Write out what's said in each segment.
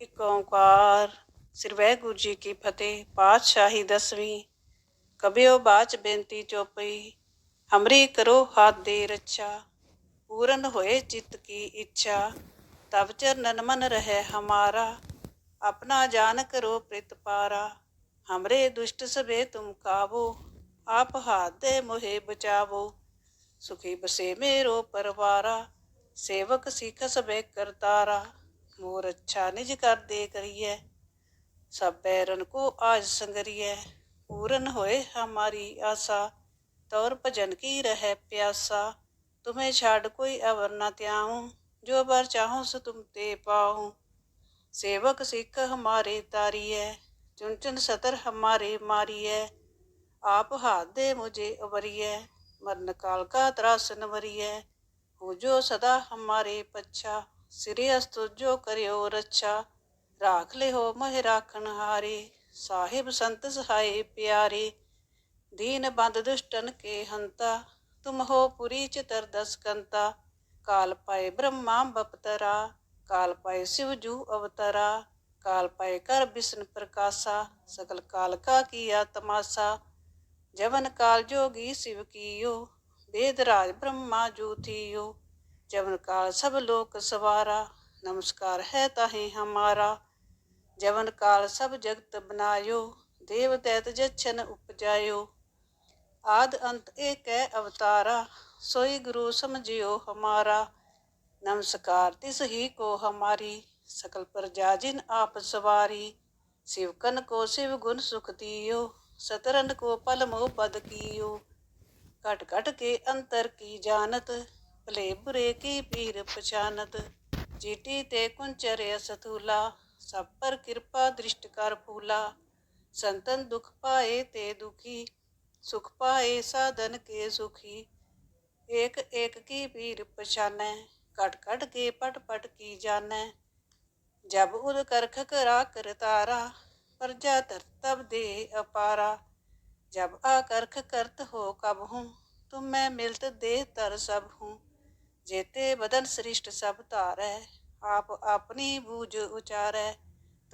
ਇੱਕ ਓੰਕਾਰ ਸ੍ਰੀ ਵਾਹਿਗੁਰੂ ਜੀ ਕੀ ਫਤਿਹ, ਪਾਤਸ਼ਾਹੀ ਦਸਵੀਂ। ਕਬਿਓ ਬਾਚ ਬੇਨਤੀ ਚੋਪਈ, ਹਮਰੀ ਕਰੋ ਹਾਥ ਦੇ ਰੱਛਾ। ਪੂਰਨ ਹੋਏ ਚਿੱਤ ਕੀ ਇੱਛਾ ਤਬ ਚਰਨਨ ਮਨ ਰਹੇ ਹਮਾਰਾ। ਆਪਣਾ ਜਾਨ ਕਰੋ ਪ੍ਰਿਤ ਪਾਰਾ। ਹਮਰੇ ਦੁਸ਼ਟ ਸਵੇ ਤੁਮ ਕਾਵੋ, ਆਪ ਹਾਥ ਦੇ ਮੋਹੇ ਬਚਾਵੋ। ਸੁਖੀ ਬਸੇ ਮੇਰੋ ਪਰਵਾਰਾ, ਸੇਵਕ ਸਿੱਖ ਸਵੇ ਕਰਤਾਰਾ। मोर अच्छा निज कर दे करिए सब बैरन को आज संगरिए पूरन होए हमारी आशा तौर भजन की रहे प्यासा तुम्हें छाड़ कोई अवर न त्याऊं जो बर चाहूं सो तुम ते पाऊं सेवक सिख हमारे तारिय चुन चुन सतर हमारे मारिय आप हाथ दे मुझे अवरिय मरण काल का त्रासन वरिय हो जो सदा हमारे पच्छा ਸ੍ਰੀ ਅਸਤੁਜੋ ਕਰਿਓ ਰੱਛਾ, ਰਾਖ ਲਿਓ ਮਹਿ ਰਾਖਣ ਹਾਰੇ, ਸਾਹਿਬ ਸੰਤ ਸਹਾਈ ਪਿਆਰੇ, ਦੀਨ ਬੰਦ ਦੁਸ਼ਟਨ ਕੇ ਹੰਤਾ, ਤੁਮ ਹੋ ਪੁਰੀ ਚਤਰ ਦਸਕੰਤਾ ਕਾਲ ਪਾਏ ਬ੍ਰਹਮਾ ਬਪਤਰਾ, ਕਾਲ ਪਾਏ ਸਿਵ ਜੂ ਅਵਤਰਾ, ਕਾਲ ਪਾਏ ਕਰ ਬਿਸ਼ਨ ਪ੍ਰਕਾਸ਼ਾ ਸਕਲ ਕਾਲ ਕਾ ਕੀਆ ਤਮਾਸਾ ਜਵਨ ਕਾਲ ਜੋਗੀ ਸਿਵ ਕੀਓ ਵੇਦ ਰਾਜ ਬ੍ਰਹਮਾ ਜੂ ਥੀਓ जवन काल सब लोक सवारा नमस्कार है ताहे हमारा जवन काल सब जगत बनायो देव दैत जच्छन उपजायो आद अंत एक है अवतारा सोई गुरु समझियो हमारा नमस्कार तिस ही को हमारी सकल प्रजा जिन आप सवारी शिवकन को शिव गुण सुख दियो सतरन को पल मोह पद कियो घट घट के अंतर की जानत ਭਲੇ ਬੁਰੇ ਕੀ ਪੀਰ ਪਛਾਨਤ? ਜੀਟੀ ਤੇ ਕੁੰਚਰ ਅਸਥੂਲਾ, ਸਭ ਪਰ ਕਿਰਪਾ ਦ੍ਰਿਸ਼ਟ ਕਰ ਫੂਲਾ। ਸੰਤਨ ਦੁਖ ਪਾਏ ਤੇ ਦੁਖੀ, ਸੁਖ ਪਾਏ ਸਾਧਨ ਕੇ ਸੁਖੀ। एक एक की पीर पछानै कट कट के पट पट की जानै जब उद करख करा कर तारा प्रजा तर तब दे अपारा जब आकर्ख करत हो कब हूँ तुम मैं मिलत दे तर सब हूँ जेते बदन सृष्ट सब तारै आप अपनी बूझ उचारै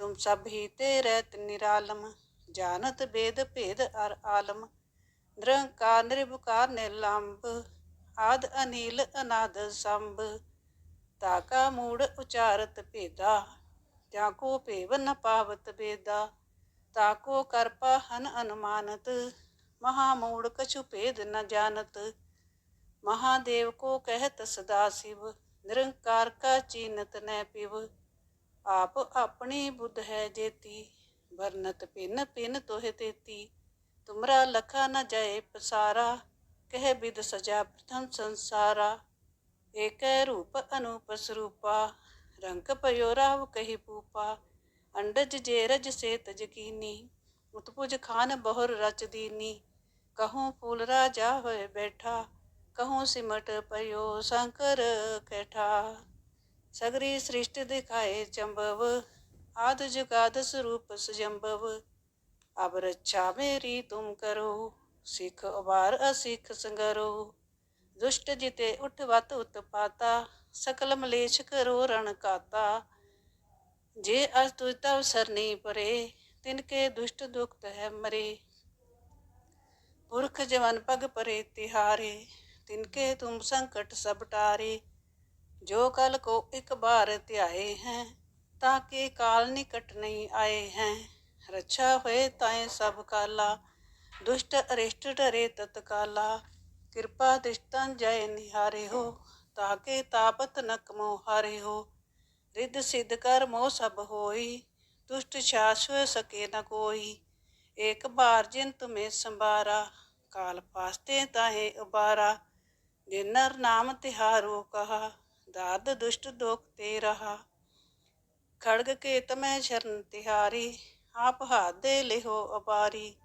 तुम सब ही ते रहत निरालम जानत वेद भेद अर आलम निरंकार निर्विकार निर्लंब आद अनिल अनाद संभ ताका मूड उचारत भेदा त्याको पेव न पावत बेदा ताको करपा हन अनुमानत महामूड कछु भेद न जानत महादेव को कहत सदा शिव निरंकार का चीनत न पिव आप अपनी बुद्ध है जेती वर्णत पिन पिन तोह तेती तुमरा लखा न जाए पसारा कह विद सजा प्रथम संसारा एक रूप अनूप स्वरूपा रंग पयो राव कही पूपा अंडज जेरज से तजकीनी उत्पुज खान बहुर रच दीनी कहूँ फूल राजा होए बैठा कहूँ सिमट पयो शंकर कैठा सगरी सृष्टि दिखाए चंबव आद जुगाद स्वरूप सुजम्बव अब रक्षा मेरी तुम करो सिख उबार असिख संगरो दुष्ट जिते उठवत उत्पाता सकल मलेश करो रण काता जे अज तुझ तव सरनी परे तिनके दुष्ट दुखत है मरे पुरख जवन पग परे तिहारे तिनके तुम संकट सब टारे, जो कल को एक बार त्याए हैं, ताकि काल निकट नहीं आए हैं। रक्षा हुए ताए सब काला, दुष्ट अरिष्ट डरे तत्काला। कृपा दृष्टन जय निहारे हो, ताके तापत नक मोहारे हो। रिद्ध सिद्ध कर मोह सब होई, दुष्ट शाश्व सके न कोई। एक बार जिन तुम्हें संबारा, काल पास्ते ताहे उबारा। ਜਿਨਰ ਨਾਮ ਤਿਹਾਰੋ ਕਹਾ, ਦਾਦ ਦੁਸ਼ਟ ਦੋਖ ਤੇ ਰਹਾ। ਖੜਗ ਕੇ ਤਮੈ ਸ਼ਰਨ ਤਿਹਾਰੀ, ਆਪ ਹਾਦੇ ਲਿਹੋ ਅਪਾਰੀ।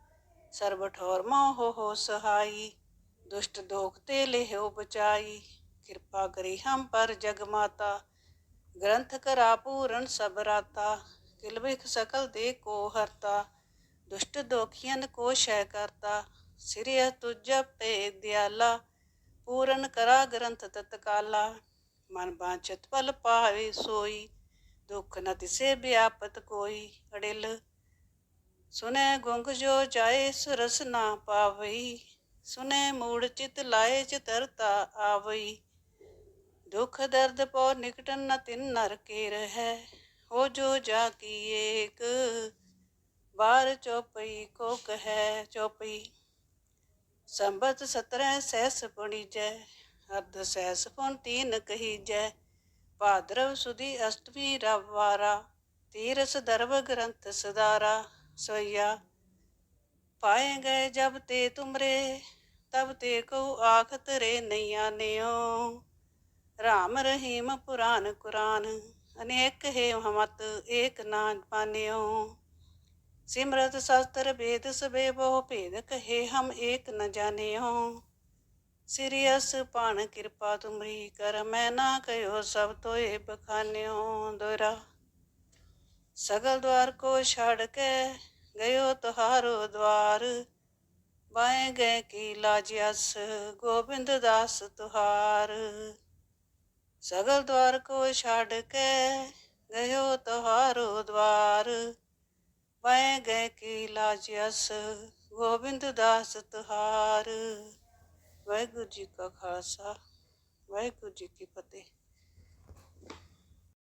ਸਰਬ ਠੋਰ ਮੋਹ ਹੋ ਸਹਾਈ, ਦੁਸ਼ਟ ਦੋਖ ਤੇ ਲਿਹੋ ਬਚਾਈ। ਕਿਰਪਾ ਕਰੀ ਹਮ ਪਰ ਜਗ ਮਾਤਾ, ਗ੍ਰੰਥ ਕਰਾ ਪੂਰਨ ਸਭ ਰਾਤਾ। ਕਿਲਵਿਖ ਸਕਲ ਦੇ ਕੋ ਹਰਤਾ, ਦੁਸ਼ਟ ਦੋਖੀਆਂ ਕੋ ਸ਼ੈ ਕਰਤਾ। ਸਿਰਿਆ ਤੁਜ ਪੇ ਦਿਆਲਾ ਪੂਰਨ ਕਰਾ ਗ੍ਰੰਥ ਤਤਕਾਲਾ, ਮਨ ਬਾਚਤ ਪਲ ਪਾਵੇ ਸੋਈ, ਦੁਖ ਨ ਤਿਸੇ ਵਿਆਪਤ ਕੋਈ ਅੜਿਲ। ਸੁਨੇ ਗੁੰਗ ਜੋ ਜਾਏ ਸੁਰਸ ਨਾ ਪਾਵਈ, ਸੁਨੇ ਮੂੜ ਚਿਤ ਲਾਏ ਚਿਤਰਤਾ ਆਵਈ। ਦੁਖ ਦਰਦ ਪੋ ਨਿਕਟਨ ਨ ਤਿਨ ਨਰ ਕੇ ਰਹਿ, ਹੋ ਜੋ ਜਾ ਕੀ ਏਕ। ਬਾਰ ਚੋਪਈ ਕੋ ਕਹੈ ਚੋਪਈ। ਸੰਬਤ ਸਤਰੈ ਸਹਿਸ ਪੁਣੀਜੈ, ਅਰਧ ਸਹਿਸ ਪੁਣ ਤੀਨ ਕਹੀਜੈ। ਭਾਦਰਵ ਸੁਦੀ ਅਸ਼ਟਮੀ ਰਵਾਰਾ ਤੀਰਸ ਦਰਵ ਗ੍ਰੰਥ ਸਦਾਰਾ। ਸੋਈਆ, ਪਾਏ ਗਏ ਜਬ ਤੇ ਤੁਮਰੇ, ਤਬ ਤੇ ਕਉ ਆਖਤ ਰੇ ਨਈਆ ਨਿਓ ਰਾਮ ਰਹੀਮ ਪੁਰਾਨ ਕੁਰਾਨ, ਅਨੇਕ ਹੈ ਹਮਤ ਏਕ ਨਾ ਪਾਨਿਓ ਸਿਮਰਤ ਸ਼ਸਤਰ ਵੇਦ ਸਵੇ ਬਹੁ ਭੇਦ, ਕਹੇ ਹਮ ਏਕ ਨ ਜਾਣਿਓ। ਸਿਰਿਅਸ ਪਾਣ ਕਿਰਪਾ ਤੁਮਰੀ ਕਰ, ਮੈਂ ਨਾ ਕਹਿਓ ਸਭ ਤੋਏ ਬਖਾਨਿਓ ਦੋਰਾ। ਸਗਲ ਦਵਾਰ ਕੋ ਛੜ ਕੇ ਗਇਓ ਤੁਹਾਰੋ ਦਵਾਰ। ਬਾਏ ਗਏ ਕੀ ਲਾਜਿਆਸ ਗੋਬਿੰਦ ਦਾਸ ਤੁਹਾਰ। ਸਗਲ ਦਵਾਰ ਕੋ ਛੱਡ ਕੇ ਗਇਓ ਤੁਹਾਰੋ ਦਵਾਰ। ਬਾਏ ਗਏ ਕੀ ਲਾਜਿਆਸ ਗੋਬਿੰਦ ਦਾਸ ਤੁਹਾਰ। ਵਾਹਿਗੁਰੂ ਜੀ ਕਾ ਖਾਲਸਾ, ਵਾਹਿਗੁਰੂ ਜੀ ਕੀ ਫਤਿਹ।